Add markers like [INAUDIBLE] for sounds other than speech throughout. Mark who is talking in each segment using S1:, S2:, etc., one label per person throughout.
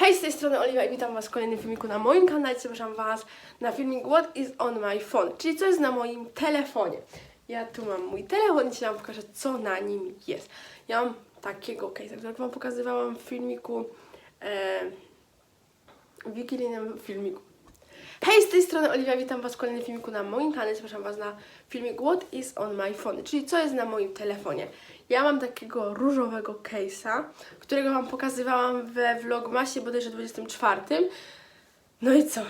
S1: Hej, z tej strony Oliwia i witam Was w kolejnym filmiku na moim kanale. Zapraszam Was na filmik What is on my phone, czyli co jest na moim telefonie. Ja tu mam mój telefon i dzisiaj Wam pokażę, co na nim jest. Ja mam takiego case'a, którego Wam pokazywałam w filmiku, e, wigilijnym filmiku. Hej, z tej strony Oliwia, witam Was w kolejnym filmiku na moim kanale. Zapraszam Was na filmik What is on my phone, czyli co jest na moim telefonie. Ja mam takiego różowego case'a, którego Wam pokazywałam we vlogmasie bodajże 24. No i co?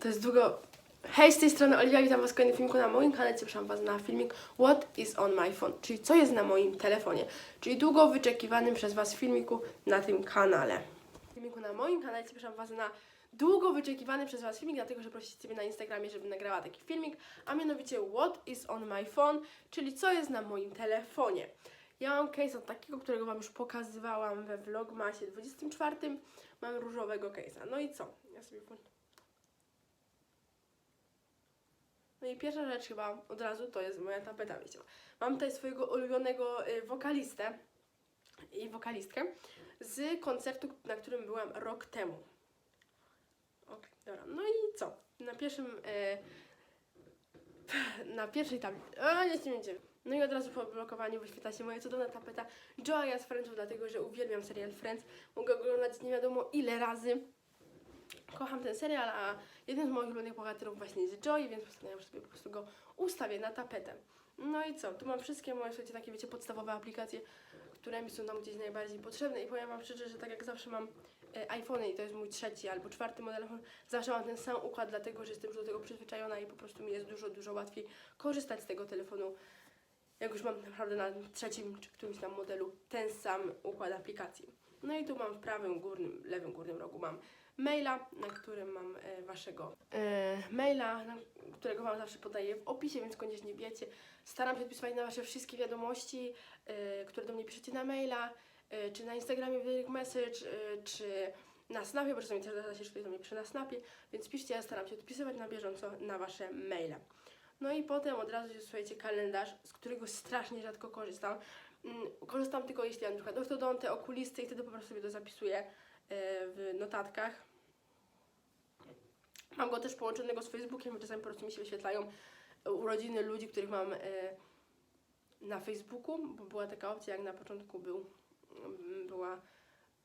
S1: To jest długo... Hej, z tej strony Oliwia, witam Was w kolejnym filmiku na moim kanale. Zapraszam Was na filmik What is on my phone, czyli co jest na moim telefonie. Czyli długo wyczekiwanym przez Was filmiku na tym kanale. Filmiku na moim kanale zapraszam Was na długo wyczekiwany przez Was filmik, dlatego że prosiliście mnie na Instagramie, żebym nagrała taki filmik, a mianowicie What is on my phone, czyli co jest na moim telefonie. Ja mam case od takiego, którego Wam już pokazywałam we vlogmasie 24. Mam różowego case'a. No i co? Ja sobie. No i pierwsza rzecz chyba od razu to jest moja tapeta, wiecie. Mam tutaj swojego ulubionego y, wokalistę i wokalistkę z koncertu, na którym byłam rok temu. Okej, dobra. No i co? Na pierwszym. E, [LAUGHS] na pierwszej tablicy. O, nie śmiejcie. No i od razu po blokowaniu wyświetla się moja cudowna tapeta Joya z Friendsów, dlatego że uwielbiam serial Friends. Mogę oglądać nie wiadomo ile razy. Kocham ten serial, a jeden z moich ulubionych bohaterów właśnie jest Joy, więc postanowiłam, sobie po prostu go ustawię na tapetę. No i co? Tu mam wszystkie moje, słuchajcie, takie wiecie, podstawowe aplikacje, które mi są tam gdzieś najbardziej potrzebne i powiem Wam szczerze, że tak jak zawsze mam e, i to jest mój trzeci albo czwarty model, zawsze mam ten sam układ, dlatego że jestem już do tego przyzwyczajona i po prostu mi jest dużo, dużo łatwiej korzystać z tego telefonu, jak już mam naprawdę na trzecim czy którymś tam modelu ten sam układ aplikacji. No i tu mam w prawym górnym, lewym górnym rogu mam maila, na którym mam e, waszego e, maila, na, którego wam zawsze podaję w opisie, więc koniecznie wiecie. Staram się odpisywać na wasze wszystkie wiadomości, e, które do mnie piszecie na maila, e, czy na Instagramie w direct message, e, czy na Snapie, bo czasami też zdarza się, że ktoś do mnie pisze na Snapie, więc piszcie, ja staram się odpisywać na bieżąco na wasze maile. No i potem od razu jest, słuchajcie, kalendarz, z którego strasznie rzadko korzystam. Mm, Korzystam tylko jeśli mam na przykład ortodontę, okulisty i wtedy po prostu sobie to zapisuję e, w notatkach. Mam go też połączonego z Facebookiem, bo czasami po prostu mi się wyświetlają urodziny ludzi, których mam e, na Facebooku, bo była taka opcja, jak na początku był, mm, była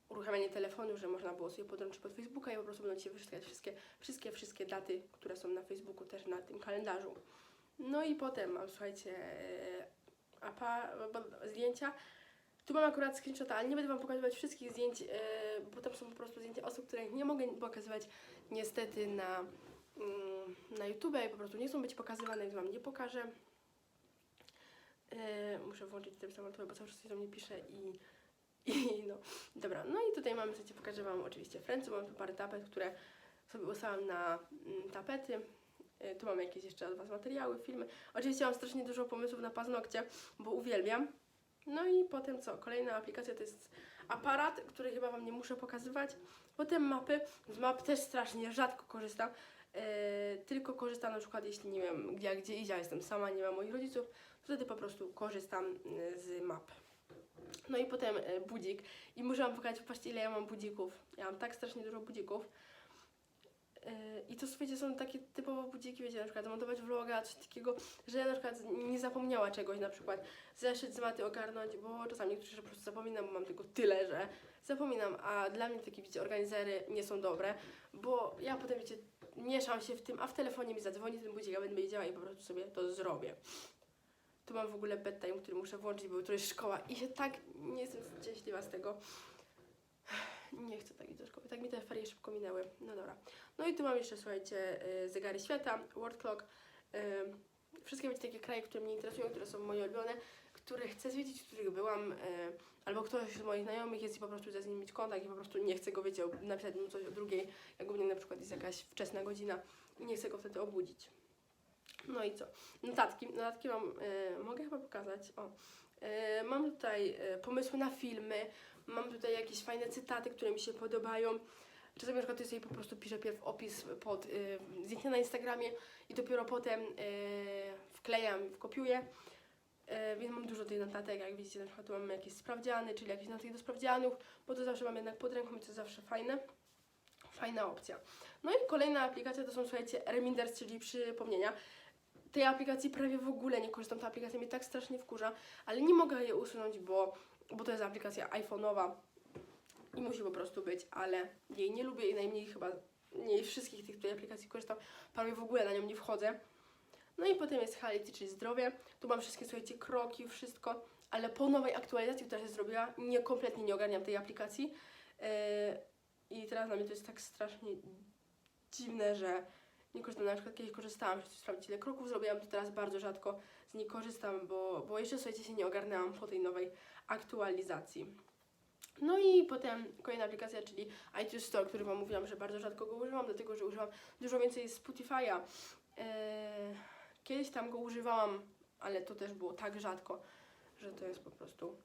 S1: uruchamianie telefonu, że można było sobie podłączyć pod Facebooka i po prostu będą Ci wyświetlać wszystkie, wszystkie, wszystkie daty, które są na Facebooku też na tym kalendarzu. No i potem mam, słuchajcie, e, apa, zdjęcia. Tu mam akurat screenshota, ale nie będę Wam pokazywać wszystkich zdjęć, e, bo tam są po prostu zdjęcia osób, których nie mogę pokazywać niestety na, mm, na YouTube i po prostu nie chcą być pokazywane, więc Wam nie pokażę. E, muszę włączyć tryb samolotowy, bo cały czas coś do mnie pisze i, i no. Dobra, no i tutaj mamy, słuchajcie, pokażę Wam oczywiście Friendsy, mam tu parę tapet, które sobie ustawiam na mm, tapety. E, Tu mam jakieś jeszcze od Was materiały, filmy. Oczywiście mam strasznie dużo pomysłów na paznokcie, bo uwielbiam. No i potem co? Kolejna aplikacja to jest aparat, który chyba Wam nie muszę pokazywać. Potem mapy. Z map też strasznie rzadko korzystam. E, tylko korzystam na przykład, jeśli nie wiem, gdzie, gdzie idzie, a jestem sama, nie mam moich rodziców, wtedy po prostu korzystam e, z map. No i potem budzik. I muszę Wam pokazać, patrzcie ile ja mam budzików. Ja mam tak strasznie dużo budzików. E, I to słuchajcie, są takie typowo budziki, wiecie, na przykład montować vloga, coś takiego, że ja na przykład nie zapomniała czegoś, na przykład zeszyt z maty ogarnąć, bo czasami niektórzy po prostu zapominam, bo mam tylko tyle, że zapominam, a dla mnie takie, wiecie, organizery nie są dobre, bo ja potem, wiecie, mieszam się w tym, a w telefonie mi zadzwoni ten budzik, a będę wiedziała i po prostu sobie to zrobię. Tu mam w ogóle bedtime, który muszę włączyć, bo jutro jest szkoła i się tak nie jestem szczęśliwa z tego. Nie chcę tak iść do szkoły. Tak mi te ferie szybko minęły. No dobra. No i tu mam jeszcze, słuchajcie, y, zegary świata, world clock. y, Wszystkie wiecie, takie kraje, które mnie interesują, które są moje ulubione, które chcę zwiedzić, w których byłam, y, albo ktoś z moich znajomych jest i po prostu chcę z nim mieć kontakt i po prostu nie chcę go, wiecie, napisać mu coś o drugiej, jak u mnie na przykład jest jakaś wczesna godzina i nie chcę go wtedy obudzić. No i co? Notatki. Notatki mam, mogę chyba pokazać. O. Mam tutaj pomysły na filmy, mam tutaj jakieś fajne cytaty, które mi się podobają. Czasami na przykład sobie po prostu piszę pierw opis pod y, na Instagramie i dopiero potem y, wklejam, kopiuję. Y, więc mam dużo tych notatek, jak widzicie, na przykład tu mamy jakieś sprawdziany, czyli jakieś notatki do sprawdzianów, bo to zawsze mam jednak pod ręką i to jest zawsze fajne. Fajna opcja. No i kolejna aplikacja to są, słuchajcie, reminders, czyli przypomnienia. Tej aplikacji prawie w ogóle nie korzystam, ta aplikacja mnie tak strasznie wkurza, ale nie mogę jej usunąć, bo, bo to jest aplikacja iPhone'owa i musi po prostu być, ale jej nie lubię i najmniej chyba, nie wszystkich tych tej aplikacji korzystam, prawie w ogóle na nią nie wchodzę. No i potem jest Healthy, czyli zdrowie. Tu mam wszystkie, słuchajcie, kroki, wszystko, ale po nowej aktualizacji, która się zrobiła, nie, kompletnie nie ogarniam tej aplikacji. Yy, I teraz dla mnie to jest tak strasznie dziwne, że nie korzystam. Na przykład kiedyś korzystałam, żeby sprawdzić ile kroków zrobiłam, to teraz bardzo rzadko z niej korzystam, bo, bo jeszcze, słuchajcie, się nie ogarnęłam po tej nowej aktualizacji. No i potem kolejna aplikacja, czyli iTunes Store, który Wam mówiłam, że bardzo rzadko go używam, dlatego że używam dużo więcej Spotify'a. Eee, kiedyś tam go używałam, ale to też było tak rzadko, że to jest po prostu...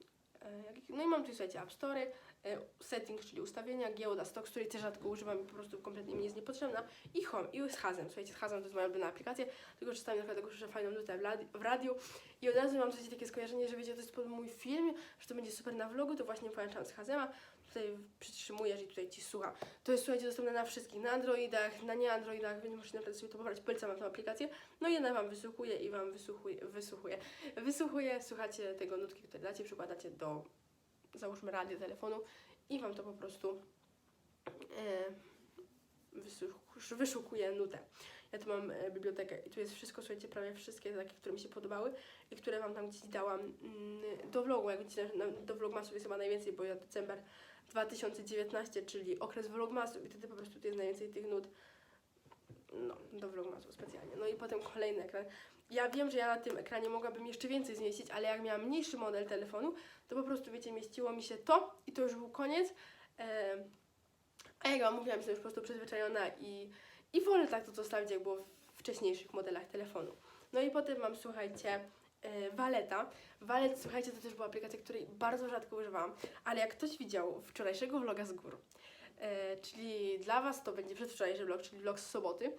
S1: E, no i mam tu, słuchajcie, App Store, e, settings, czyli ustawienia, giełda, Stocks, której też rzadko używam i po prostu kompletnie mi jest niepotrzebna. I Home, i z Hazem. Słuchajcie, z Hazem to jest moja ulubiona aplikacja, tylko czytam na przykład tego, że fajną nutę w radiu i od razu mam słuchajcie, takie skojarzenie, że wiecie, to jest pod mój film, że to będzie super na vlogu, to właśnie połączam z Hazema, tutaj przytrzymujesz i tutaj Ci słucha. To jest, słuchajcie, dostępne na wszystkich, na Androidach, na nie Androidach, więc możecie naprawdę sobie to pobrać, polecam Wam tę aplikację. No i ona Wam wysłuchuje i Wam wysłuchuje, wysłuchuje, wysłuchuje, słuchacie tego nutki, które dacie, przykładacie do, załóżmy, radia, telefonu i Wam to po prostu wysłuch- wyszukuje nutę. Ja tu mam e, bibliotekę i tu jest wszystko, słuchajcie, prawie wszystkie takie, które mi się podobały i które Wam tam gdzieś dałam mm, do vlogu. Jak widzicie, do vlogmasów jest chyba najwięcej, bo ja december 2019, czyli okres vlogmasów i wtedy po prostu tu jest najwięcej tych nut. No, do vlogmasu specjalnie. No i potem kolejny ekran. Ja wiem, że ja na tym ekranie mogłabym jeszcze więcej zmieścić, ale jak miałam mniejszy model telefonu, to po prostu, wiecie, mieściło mi się to i to już był koniec. A jak Wam mówiłam, jestem już po prostu przyzwyczajona i, i wolę tak to zostawić, jak było w wcześniejszych modelach telefonu. No i potem mam, słuchajcie, e, Waleta. Walet, słuchajcie, to też była aplikacja, której bardzo rzadko używałam, ale jak ktoś widział wczorajszego vloga z gór, e, czyli dla Was to będzie przedwczorajszy vlog, czyli vlog z soboty,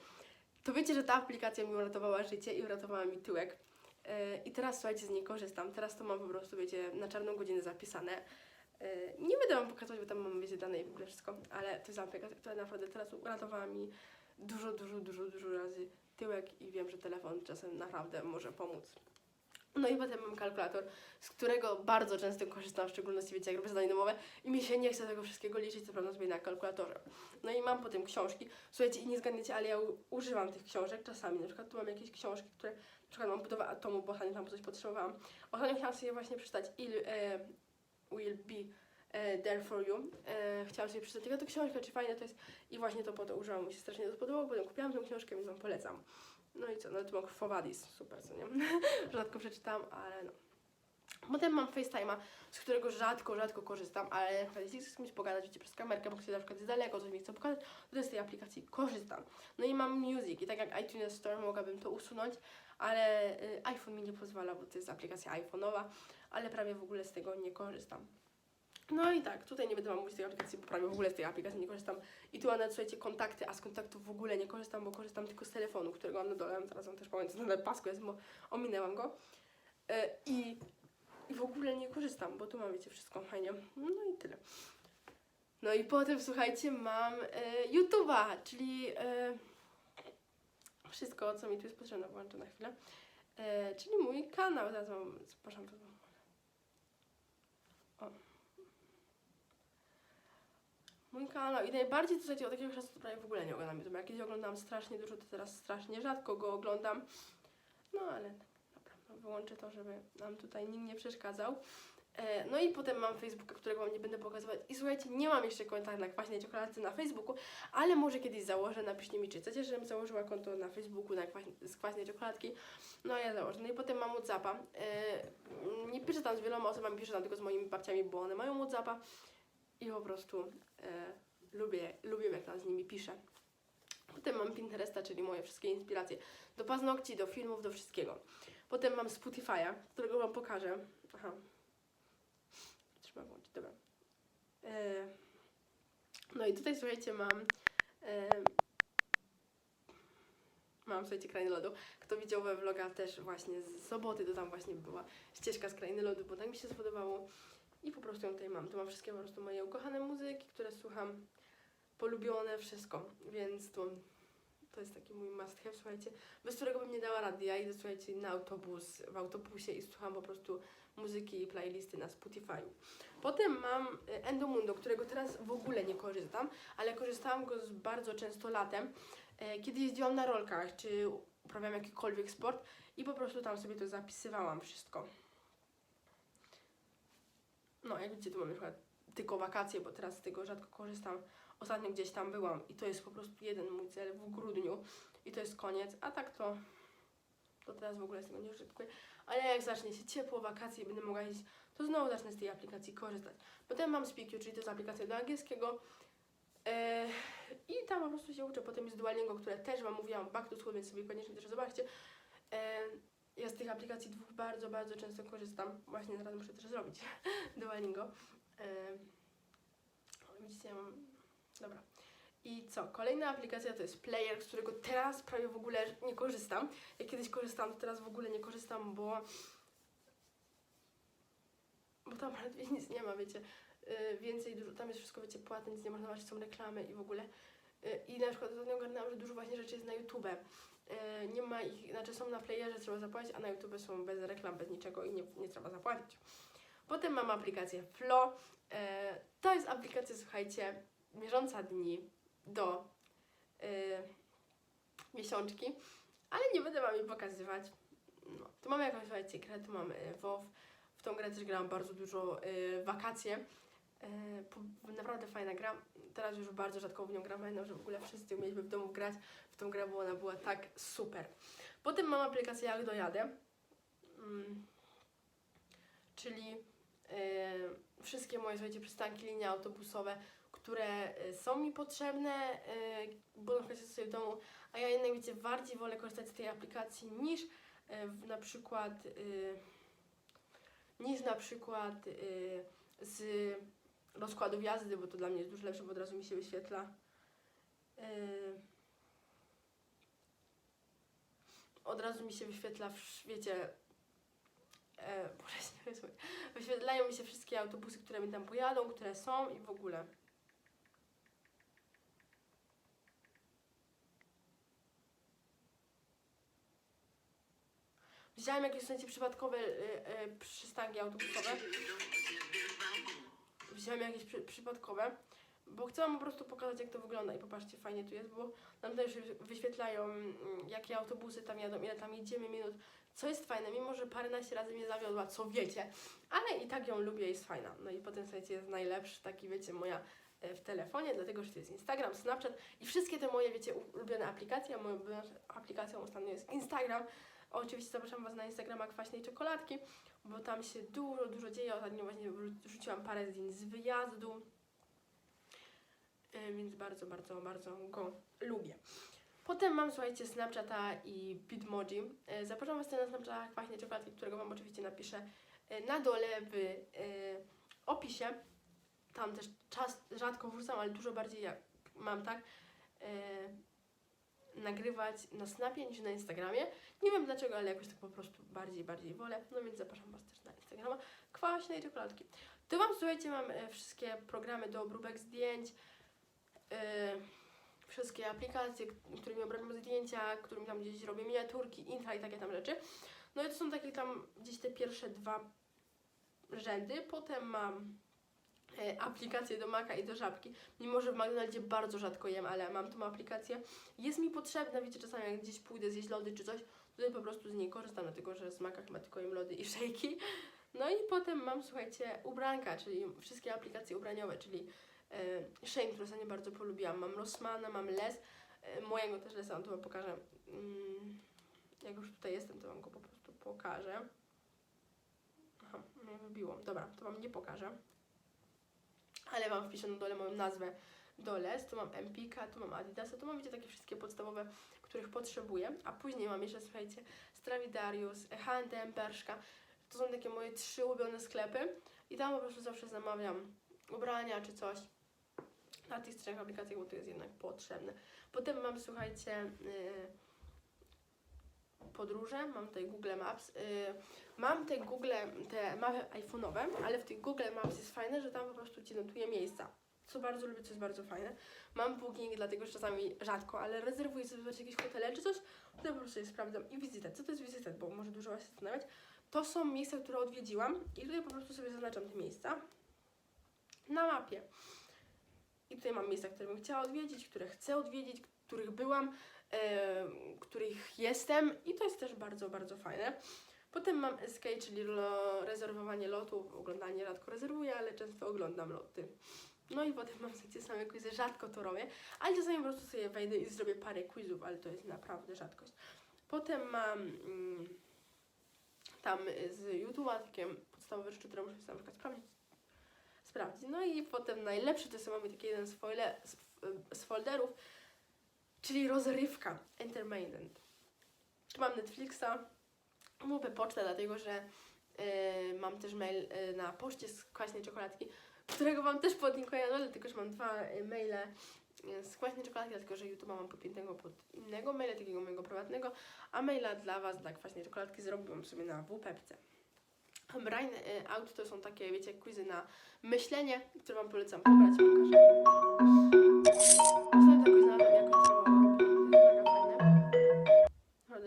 S1: to wiecie, że ta aplikacja mi uratowała życie i uratowała mi tyłek. E, I teraz, słuchajcie, z niej korzystam. Teraz to mam po prostu, wiecie, na czarną godzinę zapisane. E, Nie będę Wam pokazywać, bo tam mam, wiecie, dane i w ogóle wszystko, ale to jest aplikacja, która naprawdę teraz uratowała mi dużo, dużo, dużo, dużo razy tyłek i wiem, że telefon czasem naprawdę może pomóc. No i potem mam kalkulator, z którego bardzo często korzystam, w szczególności wiecie, jak robię zadanie domowe i mi się nie chce tego wszystkiego liczyć, co prawda sobie na kalkulatorze. No i mam potem książki. Słuchajcie, i nie zgadniecie, ale ja używam tych książek czasami. Na przykład tu mam jakieś książki, które, na przykład mam budowę atomu, bo ostatnio tam coś potrzebowałam. Ostatnio chciałam sobie właśnie przeczytać Il e, Will Be e, There For You. E, chciałam sobie przeczytać tylko tę książkę, czy fajne to jest. I właśnie to po to użyłam, mi się strasznie to spodobało, potem kupiłam tę książkę, więc Wam polecam. No i co, no tu mam super, co nie? [LAUGHS] Rzadko przeczytam, ale no. Potem mam FaceTime'a, z którego rzadko, rzadko korzystam, ale przykład jeśli chcę z kimś pogadać, wiecie, przez kamerkę, bo ktoś na przykład jest daleko, coś mi chce pokazać, to z tej aplikacji korzystam. No i mam Music i tak jak iTunes Store mogłabym to usunąć, ale y, iPhone mi nie pozwala, bo to jest aplikacja iPhone'owa, ale prawie w ogóle z tego nie korzystam. No i tak, tutaj nie będę Wam mówić tej aplikacji, bo prawie w ogóle z tej aplikacji nie korzystam. I tu mam nawet, słuchajcie, kontakty, a z kontaktów w ogóle nie korzystam, bo korzystam tylko z telefonu, którego mam na dole. Zaraz Wam też powiem, co na pasku jest, bo ominęłam go. E, I, w ogóle nie korzystam, bo tu mam, wiecie, wszystko fajnie. No i tyle. No i potem, słuchajcie, mam e, YouTube'a, czyli e, wszystko, co mi tu jest potrzebne, włączę na chwilę. Czyli mój kanał, zaraz wam, zapraszam. O. Mój kanał i najbardziej to słuchajcie, od jakiegoś czasu prawie w ogóle nie oglądam YouTube. Jak kiedyś oglądam strasznie dużo, to teraz strasznie rzadko go oglądam. No ale dobra, no wyłączę to, żeby nam tutaj nikt nie przeszkadzał. E, no i potem mam Facebooka, którego Wam nie będę pokazywać. I słuchajcie, nie mam jeszcze konta na kwaśnej czekoladce na Facebooku, ale może kiedyś założę, napiszcie mi, czy chcecie, żebym założyła konto na Facebooku na kwaś, z kwaśnej czekoladki. No ja założę. No i potem mam Whatsappa. E, nie piszę tam z wieloma osobami, piszę tam tylko z moimi babciami, bo one mają Whatsappa. I po prostu e, lubię, lubię jak tam z nimi piszę. Potem mam Pinteresta, czyli moje wszystkie inspiracje do paznokci, do filmów, do wszystkiego. Potem mam Spotify'a, którego Wam pokażę. Aha. Trzeba włączyć, dobra. E, no i tutaj słuchajcie, mam. E, mam, słuchajcie, Krainy Lodu. Kto widział we vloga też właśnie z soboty, to tam właśnie była ścieżka z Krainy Lodu, bo tak mi się spodobało. I po prostu ją tutaj mam. Tu mam wszystkie po prostu moje ukochane muzyki, które słucham. polubione, wszystko, więc to, to jest taki mój must have, słuchajcie, bez którego bym nie dała rady. Ja idę, słuchajcie, na autobus, w autobusie i słucham po prostu muzyki i playlisty na Spotify. Potem mam y, Endomundo, którego teraz w ogóle nie korzystam, ale korzystałam go z bardzo często latem, e, kiedy jeździłam na rolkach, czy uprawiam jakikolwiek sport i po prostu tam sobie to zapisywałam wszystko. No, jak widzicie, tu mam na przykład tylko wakacje, bo teraz z tego rzadko korzystam. Ostatnio gdzieś tam byłam i to jest po prostu jeden mój cel w grudniu i to jest koniec, a tak to, to teraz w ogóle z tego nie użytkuję. Ale jak zacznie się ciepło, wakacje będę mogła jeździć, to znowu zacznę z tej aplikacji korzystać. Potem mam SpeakU, czyli to jest aplikacja do angielskiego e, i tam po prostu się uczę. Potem jest Duolingo, które też Wam mówiłam, back to school, więc sobie koniecznie też zobaczcie. E, ja z tych aplikacji dwóch bardzo, bardzo często korzystam. Właśnie teraz muszę też zrobić [LAUGHS] Duolingo. Widzicie, ja mam... Dobra. I co? Kolejna aplikacja to jest Player, z którego teraz prawie w ogóle nie korzystam. Jak kiedyś korzystałam, to teraz w ogóle nie korzystam, bo bo tam [LAUGHS] prawie nic nie ma, wiecie. Yy, więcej, dużo, tam jest wszystko, wiecie, płatne, nic nie można zobaczyć, są reklamy i w ogóle. Yy, I na przykład ostatnio ogarnęłam, że dużo właśnie rzeczy jest na YouTube. Yy, nie ma ich, znaczy są na playerze, trzeba zapłacić, a na YouTube są bez reklam, bez niczego i nie, nie trzeba zapłacić. Potem mam aplikację Flo. Yy, to jest aplikacja, słuchajcie, mierząca dni do yy, miesiączki, ale nie będę wam jej pokazywać. No, tu mamy jakąś, słuchajcie, grę, tu mamy WoW. W tą grę też grałam bardzo dużo wakacje. Po, naprawdę fajna gra. Teraz już bardzo rzadko w nią gram, pamiętam, że w ogóle wszyscy umieliśmy w domu grać w tą grę, bo ona była tak super. Potem mam aplikację Jak dojadę, mm, czyli yy, wszystkie moje, słuchajcie, przystanki, linie autobusowe, które y, są mi potrzebne, bo na przykład sobie w domu, a ja jednak, wiecie, bardziej wolę korzystać z tej aplikacji niż na przykład... Niż na przykład y, z rozkładów jazdy, bo to dla mnie jest dużo lepsze, bo od razu mi się wyświetla. Y, od razu mi się wyświetla, w, wiecie, e, [LAUGHS] Boże, wyświetlają mi się wszystkie autobusy, które mi tam pojadą, które są i w ogóle. Widziałam jakieś słuchajcie, przypadkowe y, y, autobusowe. Wziąłem jakieś przy, przypadkowe, bo chcę Wam po prostu pokazać, jak to wygląda. I popatrzcie, fajnie tu jest, bo nam też wyświetlają, mm, jakie autobusy tam jadą, ile tam jedziemy minut. Co jest fajne, mimo że paręnaście razy mnie zawiodła, co wiecie, ale i tak ją lubię, jest fajna. No i potem, słuchajcie, jest najlepszy, taki, wiecie, moja e, w telefonie, dlatego, że to jest Instagram, Snapchat i wszystkie te moje, wiecie, ulubione aplikacje, moją aplikacją ostatnio jest Instagram, Oczywiście zapraszam Was na Instagrama Kwaśnej Czekoladki, bo tam się dużo, dużo dzieje. Ostatnio właśnie wrzuciłam parę zdjęć z wyjazdu, e, więc bardzo, bardzo, bardzo go lubię. Potem mam, słuchajcie, Snapchata i Bitmoji. E, Zapraszam Was na Snapchata Kwaśnej Czekoladki, którego Wam oczywiście napiszę e, na dole w opisie. Tam też czas rzadko wrzucam, ale dużo bardziej jak mam, tak? Nagrywać na Snapie niż na Instagramie. Nie wiem dlaczego, ale jakoś tak po prostu bardziej, bardziej wolę. No więc zapraszam Was też na Instagrama kwaśnej czekoladki. Tu Wam, słuchajcie, mam e, wszystkie programy do obróbek zdjęć, e, wszystkie aplikacje, którymi obrabiam zdjęcia, którymi tam gdzieś robię miniaturki, intra i takie tam rzeczy. No i to są takie tam gdzieś te pierwsze dwa rzędy. Potem mam aplikację do Maca i do Żabki. Mimo, że w McDonaldzie bardzo rzadko jem, ale mam tą aplikację. Jest mi potrzebna, wiecie, czasami jak gdzieś pójdę zjeść lody czy coś, to po prostu z niej korzystam, dlatego że z Maca chyba tylko jem lody i szejki. No i potem mam, słuchajcie, ubranka, czyli wszystkie aplikacje ubraniowe, czyli e, Shane, który bardzo polubiłam. Mam Rossmana, mam Les, e, mojego też Lesa, on to wam pokażę. Mm, jak już tutaj jestem, to wam go po prostu pokażę. Aha, mnie wybiło. Dobra, to wam nie pokażę ale wpiszę na dole moją nazwę Doles, tu mam Empika, tu mam Adidasa, tu mam wiecie takie wszystkie podstawowe, których potrzebuję, a później mam jeszcze, słuchajcie, Stradivarius, H&M, Bershka, to są takie moje trzy ulubione sklepy. I tam po prostu zawsze zamawiam ubrania czy coś na tych trzech aplikacjach, bo to jest jednak potrzebne. Potem mam, słuchajcie, yy, podróże, mam tutaj Google Maps. Yy, mam te Google, te mapy iPhone'owe, ale w tych Google Maps jest fajne, że tam po prostu Ci notuje miejsca, co bardzo lubię, co jest bardzo fajne. Mam booking, dlatego że czasami rzadko, ale rezerwuję sobie jakieś hotele czy coś, to po prostu je sprawdzam. I wizytę. Co to jest wizyta? Bo może dużo Was się zastanawiać. To są miejsca, które odwiedziłam i tutaj po prostu sobie zaznaczam te miejsca na mapie. I tutaj mam miejsca, które bym chciała odwiedzić, które chcę odwiedzić, których byłam, których jestem i to jest też bardzo, bardzo fajne. Potem mam SK, czyli lo, rezerwowanie lotów. Oglądanie rzadko rezerwuję, ale często oglądam loty. No i potem mam sekcję same quizy, rzadko to robię, ale czasami po prostu sobie wejdę i zrobię parę quizów, ale to jest naprawdę rzadkość. Potem mam mm, tam z YouTube'a takie podstawowe rzeczy, które muszę sobie na przykład sprawdzić. sprawdzić. No i potem najlepszy to jest mamy taki jeden z, foile, z, z folderów, czyli rozrywka, entertainment. Mam Netflixa, mówię pocztę, dlatego że yy, mam też mail yy, na poczcie z kwaśnej czekoladki, którego Wam też podlinkuję na dole, tylko że mam dwa yy, maile z kwaśnej czekoladki, dlatego że YouTube mam podpiętego pod innego maila, takiego mojego prywatnego, a maila dla Was, dla kwaśnej czekoladki zrobiłam sobie na WPEPce. Brain Out to są takie, wiecie, quizy na myślenie, które Wam polecam pobrać, pokażę.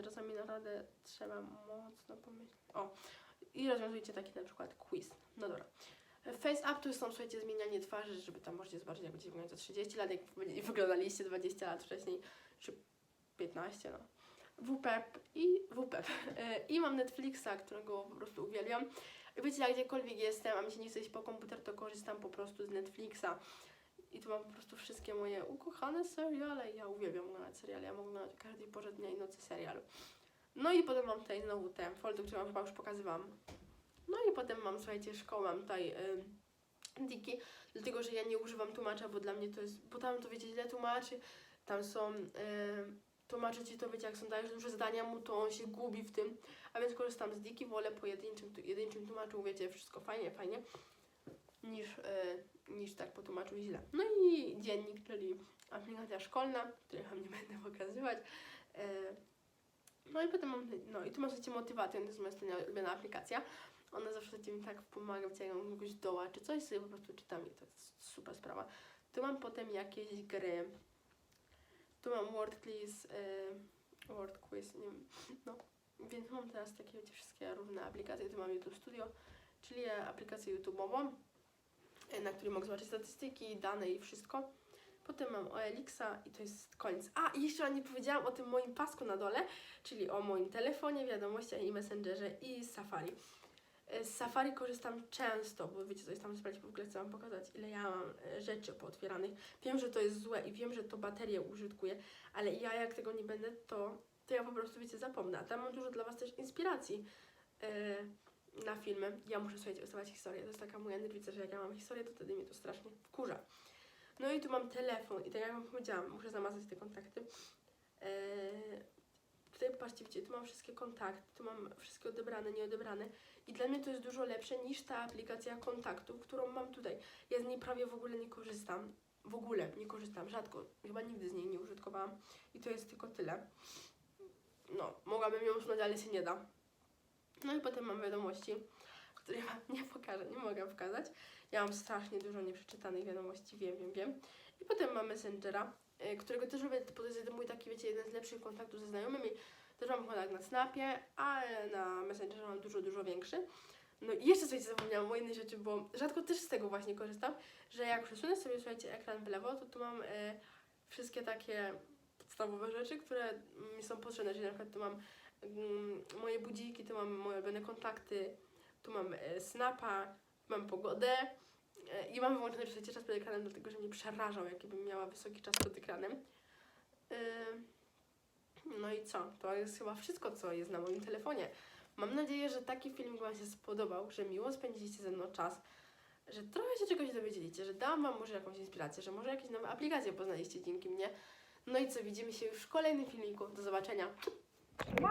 S1: Czasami naprawdę trzeba mocno pomyśleć. O, i rozwiązujcie taki na przykład quiz. No dobra. Face up to są, słuchajcie, zmienianie twarzy, żeby tam możecie zobaczyć, jak będziecie wyglądać za 30 lat, jak wyglądaliście 20 lat wcześniej, czy 15, no. WPEP i WPEP. Y, [LAUGHS] I mam Netflixa, którego po prostu uwielbiam. Wiecie, jak gdziekolwiek jestem, a mi się nie chce iść po komputer, to korzystam po prostu z Netflixa. I tu mam po prostu wszystkie moje ukochane seriale. Ja uwielbiam oglądać seriale. Ja mogę oglądać o każdej porze dnia i nocy serial. No i potem mam tutaj znowu ten folder, który Wam chyba już pokazywałam. No i potem mam, słuchajcie, szkołę, mam tutaj y, diki, dlatego że ja nie używam tłumacza, bo dla mnie to jest, bo tam to wiecie, źle tłumaczy, tam są, y, tłumaczy Ci to, wiecie, jak są dajesz duże zadania mu, to on się gubi w tym, a więc korzystam z diki, wolę pojedynczym, tu- jedynczym tłumaczu, wiecie, wszystko fajnie, fajnie, niż, y, niż tak po tłumaczu źle. No i dziennik, czyli aplikacja szkolna, której Wam nie [LAUGHS] będę pokazywać, y, no i potem mam, no i tu słuchajcie, motywację, to jest moja ostatnia ulubiona aplikacja. Ona zawsze mi tak pomaga, mam kogoś doła czy coś, sobie po prostu czytam i to jest super sprawa. Tu mam potem jakieś gry. Tu mam Word Quiz, y, Word Quiz, nie wiem, no. Więc mam teraz takie, wszystkie różne aplikacje. Tu mam YouTube Studio, czyli aplikację YouTube'ową, na której mogę zobaczyć statystyki, dane i wszystko. Potem mam OLX-a i to jest koniec. A, jeszcze nie powiedziałam o tym moim pasku na dole, czyli o moim telefonie, wiadomościach i messengerze i Safari. E, Z Safari korzystam często, bo wiecie, co jest tam sprawdzić, w ogóle chcę Wam pokazać, ile ja mam e, rzeczy pootwieranych. Wiem, że to jest złe i wiem, że to baterię użytkuje, ale ja jak tego nie będę, to, to ja po prostu, wiecie, zapomnę. A tam mam dużo dla Was też inspiracji e, na filmy. Ja muszę, słuchajcie, ustawiać historię. To jest taka moja nerwica, że jak ja mam historię, to wtedy mnie to strasznie wkurza. No i tu mam telefon i tak jak Wam powiedziałam, muszę zamazać te kontakty. Eee, tutaj popatrzcie, widzicie, tu mam wszystkie kontakty, tu mam wszystkie odebrane, nieodebrane i dla mnie to jest dużo lepsze niż ta aplikacja kontaktów, którą mam tutaj. Ja z niej prawie w ogóle nie korzystam. W ogóle nie korzystam, rzadko, chyba nigdy z niej nie użytkowałam i to jest tylko tyle. No, mogłabym ją usunąć, ale się nie da. No i potem mam wiadomości, które Wam nie pokażę, nie mogę pokazać. Ja mam strasznie dużo nieprzeczytanych wiadomości, wiem, wiem, wiem. I potem mam Messengera, y, którego też lubię, to jest mój taki, wiecie, jeden z lepszych kontaktów ze znajomymi. Też mam kontakt na Snapie, a na Messengerze mam dużo, dużo większy. No i jeszcze słuchajcie, zapomniałam o jednej rzeczy, bo rzadko też z tego właśnie korzystam, że jak przesunę sobie, słuchajcie, ekran w lewo, to tu mam y, wszystkie takie podstawowe rzeczy, które mi są potrzebne, czyli na przykład tu mam moje budziki, tu mam moje ulubione kontakty, tu mam y, Snapa, mam pogodę, E, I mam wyłączony przecież czas przed ekranem, dlatego że mnie przerażał, jakbym miała wysoki czas przed ekranem. Yy, No i co? To jest chyba wszystko, co jest na moim telefonie. Mam nadzieję, że taki film Wam się spodobał, że miło spędziliście ze mną czas, że trochę się czegoś dowiedzieliście, że dałam Wam może jakąś inspirację, że może jakieś nowe aplikacje poznaliście dzięki mnie. No i co? Widzimy się już w kolejnym filmiku. Do zobaczenia. 什么